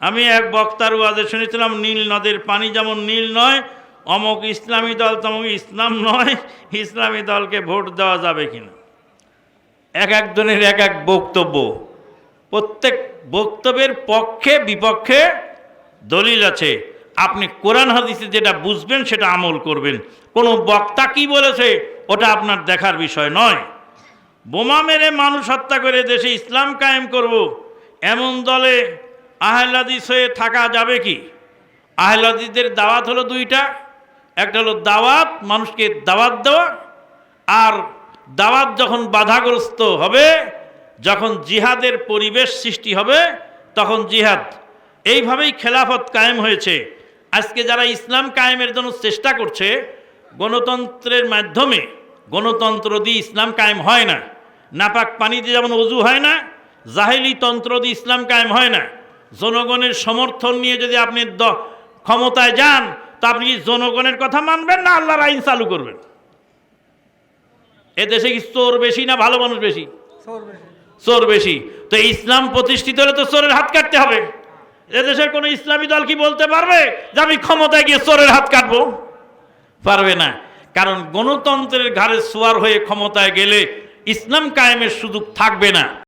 আমি এক বক্তার ওয়াজে শুনেছিলাম, নীল নদের পানি যেমন নীল নয়, অমক ইসলামী দল তমক ইসলাম নয়, ইসলামী দলকে ভোট দেওয়া যাবে কিনা? এক একজনের এক এক বক্তব্য। প্রত্যেক বক্তব্যের পক্ষে, বিপক্ষে দলিল আছে। আপনি কোরআন হাদিসে যেটা বুঝবেন, সেটা আমল করবেন। কোনো বক্তা কি বলেছে, ওটা আপনার দেখার বিষয় নয়। বোমা মেরে মানুষ হত্যা করে দেশে ইসলাম কায়েম করব। এমন দলে আহলাদিস হয়ে থাকা যাবে কি? আহলাদিদের দাওয়াত হলো দুইটা। একটা হলো দাওয়াত, মানুষকে দাওয়াত দেওয়া। আর দাওয়াত যখন বাধাগ্রস্ত হবে, যখন জিহাদের পরিবেশ সৃষ্টি হবে, তখন জিহাদ। এইভাবেই খেলাফত কায়েম হয়েছে। আজকে যারা ইসলাম কায়েমের জন্য চেষ্টা করছে, গণতন্ত্রের মাধ্যমে, গণতন্ত্র দিয়ে ইসলাম কায়েম হয় না। নাপাক পানিতে যেমন অজু হয় না, জাহেলি তন্ত্র দিয়ে ইসলাম কায়েম হয় না। জনগণের সমর্থন নিয়ে যদি আপনি ক্ষমতায় যান তা আপনি কি জনগণের কথা মানবেন না আল্লাহর আইন চালু করবেন? এ দেশে কি চোর বেশি না ভালো মানুষ বেশি? চোর বেশি। তো ইসলাম প্রতিষ্ঠিত হলে তো চোরের হাত কাটতে হবে। এদেশের কোনো ইসলামী দল কি বলতে পারবে যে আমি ক্ষমতায় গিয়ে চোরের হাত কাটবো? পারবে না। কারণ গণতন্ত্রের ঘাড়ে সোয়ার হয়ে ক্ষমতায় গেলে ইসলাম কায়েমের সুযোগ থাকবে না।